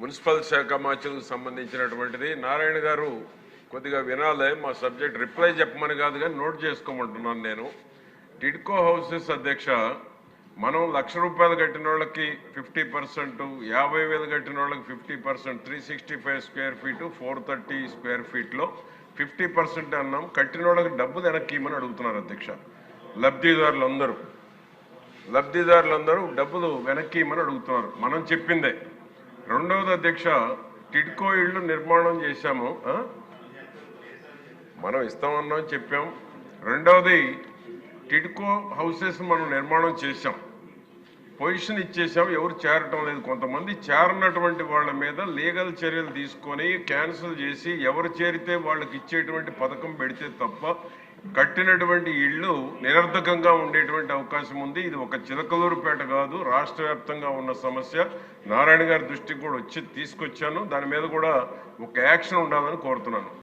Municipal శాఖ మార్చులకు సంబంధించినటువంటిది. నారాయణ గారు కొద్దిగా వినాలే మా సబ్జెక్ట్ రిప్లై చెప్పమని కాదు కానీ నోట్ చేసుకోమంటున్నాను నేను. టిడ్కో హౌసెస్ అధ్యక్ష మనం లక్ష రూపాయలు కట్టిన వాళ్ళకి ఫిఫ్టీ పర్సెంట్ యాభై వేలు కట్టిన వాళ్ళకి fifty percent three sixty five square feet four thirty square ఫీట్లో fifty percent అన్నాం. కట్టిన వాళ్ళకి డబ్బు వెనక్కి ఇమ్మని అడుగుతున్నారు అధ్యక్ష. లబ్ధిదారులు అందరూ లబ్ధిదారులందరూ డబ్బులు వెనక్కి ఇమ్మని అడుగుతున్నారు. మనం చెప్పిందే. రెండవది అధ్యక్ష టిడ్కో ఇళ్ళు నిర్మాణం చేశాము మనం ఇస్తామన్నాం చెప్పాం. రెండవది టిడ్కో హౌసెస్ మనం నిర్మాణం చేశాం. పొజిషన్ ఇచ్చేసాం ఎవరు చేరటం లేదు. కొంతమంది చేరనటువంటి వాళ్ళ మీద లీగల్ చర్యలు తీసుకొని క్యాన్సిల్ చేసి ఎవరు చేరితే వాళ్ళకి ఇచ్చేటువంటి పథకం పెడితే తప్ప కట్టినటువంటి ఇళ్ళు నిరర్ధకంగా ఉండేటువంటి అవకాశం ఉంది. ఇది ఒక చిలకలూరుపేట కాదు రాష్ట్ర వ్యాప్తంగా ఉన్న సమస్య. నారాయణ గారి దృష్టికి కూడా వచ్చి తీసుకొచ్చాను. దాని మీద కూడా ఒక యాక్షన్ ఉండాలని కోరుతున్నాను.